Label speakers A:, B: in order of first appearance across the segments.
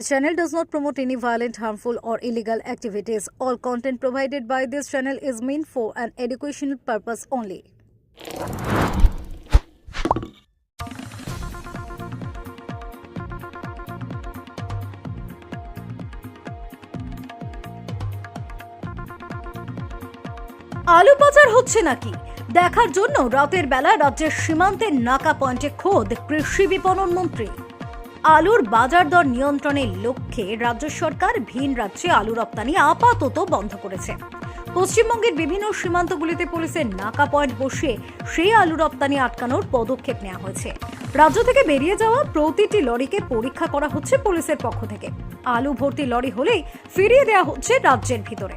A: The channel does not promote any violent, harmful, or illegal activities. All content provided by this channel is meant for an educational purpose only. আলু পাচার হচ্ছে নাকি দেখার জন্য রাতের বেলা রাজ্যের সীমান্তের নাকা পয়েন্টে খোদ কৃষি বিপণন মন্ত্রী আলুর বাজার দর নিয়ন্ত্রণের লক্ষ্যে রাজ্য সরকার ভিন রাজ্যে আলু রপ্তানি আপাতত বন্ধ করেছে। পশ্চিমবঙ্গের বিভিন্ন সীমান্তগুলিতে পুলিশের নাকা পয়েন্ট বসিয়ে সেই আলু রপ্তানি আটকানোর পদক্ষেপ নেওয়া হয়েছে। রাজ্য থেকে বেরিয়ে যাওয়া প্রতিটি লরিকে পরীক্ষা করা হচ্ছে পুলিশের পক্ষ থেকে। আলু ভর্তি লরি হলেই ফিরিয়ে দেওয়া হচ্ছে রাজ্যের ভিতরে।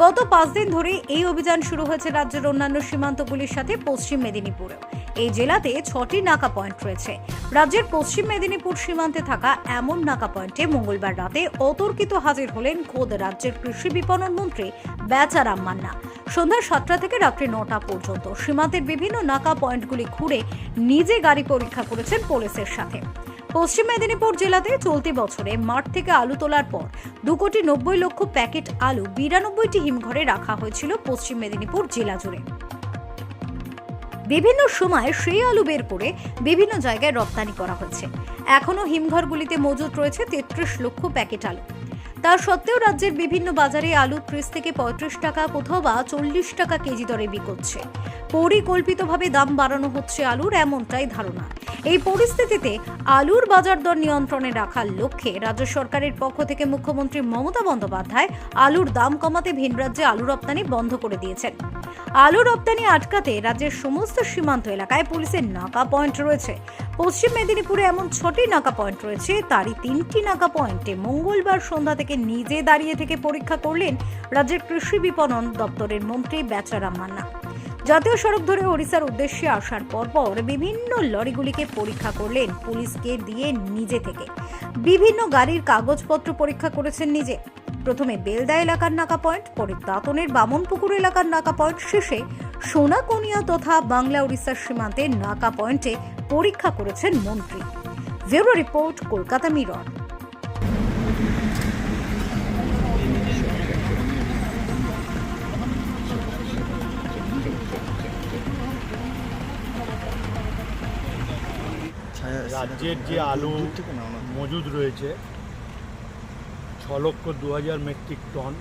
A: গত পাঁচ দিন ধরে এই অভিযান শুরু হয়েছে রাজ্যের অন্যান্য সীমান্তগুলির সাথে পশ্চিম মেদিনীপুরেও। এই জেলাতে ছটি নাকা পয়েন্ট রয়েছে। রাজ্যের পশ্চিম মেদিনীপুর সীমান্তে থাকা এমন নাকা পয়েন্টে মঙ্গলবার রাতে অতর্কিত হাজির হলেন খোদ রাজ্যের কৃষি বিপণন মন্ত্রী বেচারাম মান্না। সন্ধ্যা সাতটা থেকে রাত্রি নটা পর্যন্ত সীমান্তের বিভিন্ন নাকা পয়েন্টগুলি ঘুরে নিজে গাড়ি পরীক্ষা করেছেন পুলিশের সাথে। পশ্চিম মেদিনীপুর জেলাতে চলতি বছরে মাঠ থেকে আলু তোলার পর দু কোটি নব্বই লক্ষ প্যাকেট আলু বিরানব্বইটি হিমঘরে রাখা হয়েছিল পশ্চিম মেদিনীপুর জেলা জুড়ে। বিভিন্ন সময় সেই আলু বের করে বিভিন্ন জায়গায় রপ্তানি করা হয়েছে এখনও হিমঘরগুলিতে মজুত রয়েছে তেত্রিশ লক্ষ প্যাকেট আলু। তা সত্ত্বেও রাজ্যের বিভিন্ন বাজারে আলু ত্রিশ থেকে পঁয়ত্রিশ টাকা, কোথাও বা চল্লিশ টাকা কেজি দরে বিকোচ্ছে। পরিকল্পিতভাবে দাম বাড়ানো হচ্ছে আলুর এমনটাই ধারণা। এই পরিস্থিতিতে আলুর বাজার দর নিয়ন্ত্রণে রাখার লক্ষ্যে রাজ্য সরকারের পক্ষ থেকে মুখ্যমন্ত্রী মমতা বন্দ্যোপাধ্যায় আলুর দাম কমাতে ভিন রাজ্যে আলু রপ্তানি বন্ধ করে দিয়েছেন। আলু রপ্তানি আটকাতে রাজ্যের সমস্ত সীমান্ত এলাকায় পুলিশের নাকা পয়েন্ট রয়েছে। পশ্চিম মেদিনীপুরে এমন ছটি নাকা পয়েন্ট রয়েছে, তারই তিনটি নাকা পয়েন্টে মঙ্গলবার সন্ধ্যা থেকে নিজে দাঁড়িয়ে থেকে পরীক্ষা করলেন রাজ্যের কৃষি বিপণন দপ্তরের মন্ত্রী বেচারাম মান্না। জাতীয় সড়ক ধরে ওড়িশার উদ্দেশ্যে আসার পরপর বিভিন্ন লরিগুলিকে পরীক্ষা করলেন পুলিশকে দিয়ে নিজে থেকে। বিভিন্ন গাড়ির কাগজপত্র পরীক্ষা করেছেন নিজে। প্রথমে বেলদা এলাকার নাকা পয়েন্ট, পরে দাঁতনের বামনপুকুর এলাকার নাকা পয়েন্ট, শেষে সোনাকনিয়া তথা বাংলা উড়িষ্যার সীমান্তে নাকা পয়েন্টে পরীক্ষা করেছেন মন্ত্রী। Bureau report, Kolkata Mirror.
B: রাজ্যের যে আলু মজুদ রয়েছে ছ লক্ষ দু হাজার মেট্রিক টন।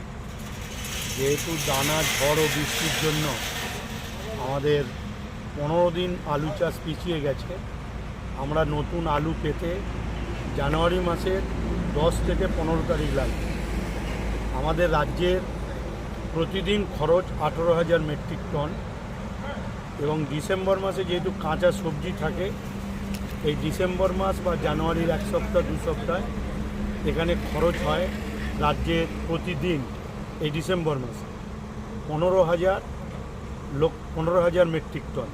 B: যেহেতু দানা, ঝড় ও বৃষ্টির জন্য আমাদের পনেরো দিন আলু চাষ পিছিয়ে গেছে, আমরা নতুন আলু পেতে জানুয়ারি মাসের দশ থেকে পনেরো তারিখ লাগবে। আমাদের রাজ্যের প্রতিদিন খরচ আঠেরো হাজার মেট্রিক টন এবং ডিসেম্বর মাসে যেহেতু কাঁচা সবজি থাকে, এই ডিসেম্বর মাস বা জানুয়ারির এক সপ্তাহ, দু সপ্তাহ এখানে খরচ হয় রাজ্যের প্রতিদিন এই ডিসেম্বর মাসে পনেরো হাজার লোক, পনেরো হাজার মেট্রিক টন।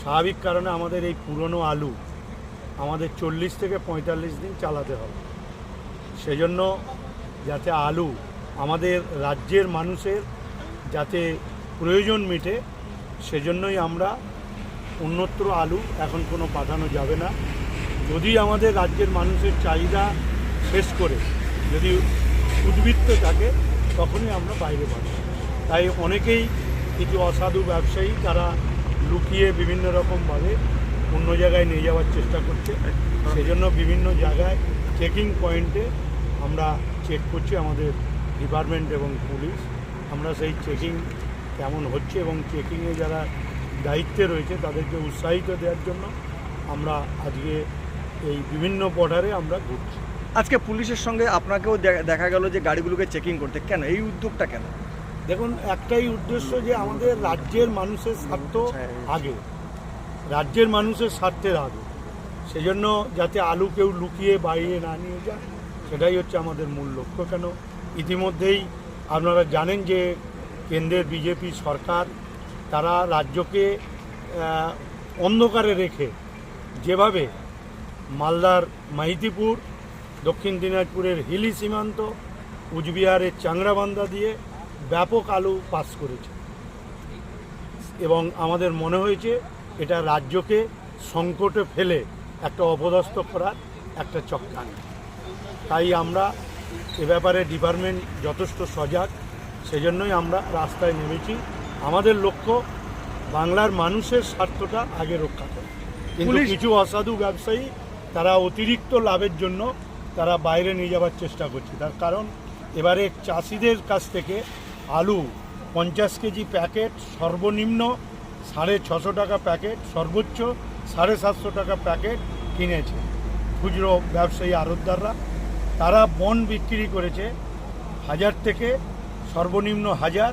B: স্বাভাবিক কারণে আমাদের এই পুরনো আলু আমাদের চল্লিশ থেকে পঁয়তাল্লিশ দিন চালাতে হবে। সেজন্য যাতে আলু আমাদের রাজ্যের মানুষের যাতে প্রয়োজন মিটে, সেজন্যই আমরা অন্যত্র আলু এখন কোনো পাঠানো যাবে না। যদি আমাদের রাজ্যের মানুষের চাহিদা শেষ করে। যদি উদ্বৃত্ত থাকে, তখনই আমরা বাইরে পাঠাই তাই অনেকেই কিছু অসাধু ব্যবসায়ী, তারা লুকিয়ে বিভিন্ন রকমভাবে অন্য জায়গায় নিয়ে যাওয়ার চেষ্টা করছে। সেজন্য বিভিন্ন জায়গায় চেকিং পয়েন্টে আমরা চেক করছি আমাদের ডিপার্টমেন্ট এবং পুলিশ। আমরা সেই চেকিং কেমন হচ্ছে এবং চেকিংয়ে যারা দায়িত্বে রয়েছে, তাদেরকে উৎসাহিত দেওয়ার জন্য আমরা আজকে এই বিভিন্ন বর্ডারে আমরা ঘুরছি।
C: আজকে পুলিশের সঙ্গে আপনাকেও দেখা গেল যে গাড়িগুলোকে চেকিং করতে। কেন? এই উদ্যোগটা কেন?
B: দেখুন একটাই উদ্দেশ্য যে আমাদের রাজ্যের মানুষের স্বার্থ আগে। রাজ্যের মানুষের স্বার্থের আগে। সেজন্য যাতে আলু কেউ লুকিয়ে বাইরে না নিয়ে যায় সেটাই হচ্ছে আমাদের মূল লক্ষ্য। কেন? ইতিমধ্যেই আপনারা জানেন যে কেন্দ্রের বিজেপি সরকার তারা রাজ্যকে অন্ধকারে রেখে যেভাবে মালদার মাহিতিপুর দক্ষিণ দিনাজপুরের হিলি সীমান্ত কুচবিহারের চাংড়াবান্ধা দিয়ে ব্যাপক আলু পাস করেছে। এবং আমাদের মনে হয়েছে এটা রাজ্যকে সংকটে ফেলে একটা অপদস্থ করার একটা চক্রান্ত। তাই আমরা এ ব্যাপারে ডিপার্টমেন্ট যথেষ্ট সজাগ সেজন্যই আমরা রাস্তায় নেমেছি। আমাদের লক্ষ্য বাংলার মানুষের স্বার্থটা আগে রক্ষা করা। কিন্তু কিছু অসাধু ব্যবসায়ী তারা অতিরিক্ত লাভের জন্য তারা বাইরে নিয়ে যাওয়ার চেষ্টা করছে। তার কারণ এবারে চাষিদের কাছ থেকে আলু পঞ্চাশ কেজি প্যাকেট, সর্বনিম্ন সাড়ে ছশো টাকা প্যাকেট, সর্বোচ্চ সাড়ে সাতশো টাকা প্যাকেট কিনেছে খুচরো ব্যবসায়ী আড়তদাররা। তারা বন বিক্রি করেছে হাজার থেকে সর্বনিম্ন হাজার।